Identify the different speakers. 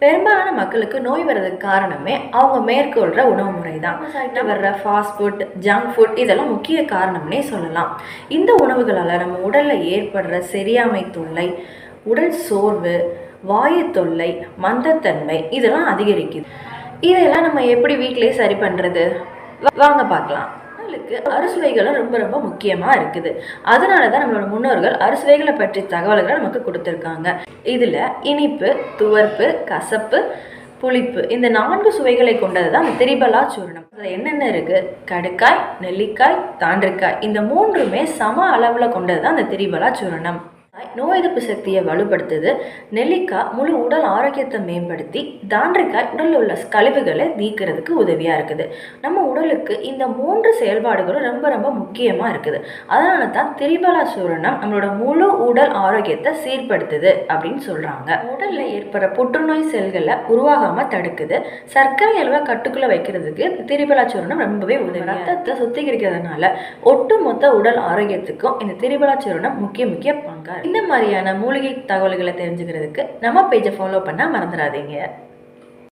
Speaker 1: பெரும்பாலான மக்களுக்கு நோய் வர்றதுக்கு காரணமே அவங்க மேற்கொள்கிற உணவு முறை தான் வர்ற ஃபாஸ்ட் ஃபுட் ஜங்க் ஃபுட் இதெல்லாம் முக்கிய காரணம்னே சொல்லலாம். இந்த உணவுகளால் நம்ம உடலில் ஏற்படுற செரியாமை தொல்லை உடல் சோர்வு வாயு தொல்லை மந்தத்தன்மை இதெல்லாம் அதிகரிக்குது. இதெல்லாம் நம்ம எப்படி வீட்டிலேயே சரி பண்ணுறது வாங்க பார்க்கலாம். மக்களுக்கு அறுசுவைகளும் ரொம்ப ரொம்ப முக்கியமாக இருக்குது. அதனால தான் நம்மளோட முன்னோர்கள் அறுசுவைகளை பற்றி தகவல்களை நமக்கு கொடுத்துருக்காங்க. இதில் இனிப்பு துவர்ப்பு கசப்பு புளிப்பு இந்த நான்கு சுவைகளை கொண்டது தான் அந்த திரிபலா சூர்ணம். அதில் என்னென்ன இருக்குது கடுக்காய் நெல்லிக்காய் தாண்டிக்காய் இந்த மூன்றுமே சம அளவில் கொண்டது தான் அந்த திரிபலா சூரணம். நோய் எதிர்ப்பு சக்தியை வலுப்படுத்துது. நெல்லிக்காய் முழு உடல் ஆரோக்கியத்தை மேம்படுத்தி தாண்டிக்காய் உடலில் உள்ள கழிவுகளை நீக்கிறதுக்கு உதவியாக இருக்குது. நம்ம உடலுக்கு இந்த மூன்று செயல்பாடுகளும் ரொம்ப ரொம்ப முக்கியமாக இருக்குது. அதனால தான் திரிபலா சூரணம் நம்மளோட முழு உடல் ஆரோக்கியத்தை சீர்படுத்துது அப்படின்னு சொல்கிறாங்க உடலில் ஏற்படுற புற்றுநோய் செல்களை உருவாகாமல் தடுக்குது. சர்க்கரை அளவை கட்டுக்குள்ளே வைக்கிறதுக்கு திரிபலா சூரணம் ரொம்பவே உதவி. ரத்தத்தை சுத்திகரிக்கிறதுனால ஒட்டுமொத்த உடல் ஆரோக்கியத்துக்கும் இந்த திரிபலா சூரணம் முக்கிய முக்கிய பங்கா இருக்கு. இந்த மாதிரியான மூலிகை தகவல்களை தெரிஞ்சுக்கிறதுக்கு நம்ம பேஜை ஃபாலோ பண்ண மறந்துடாதீங்க.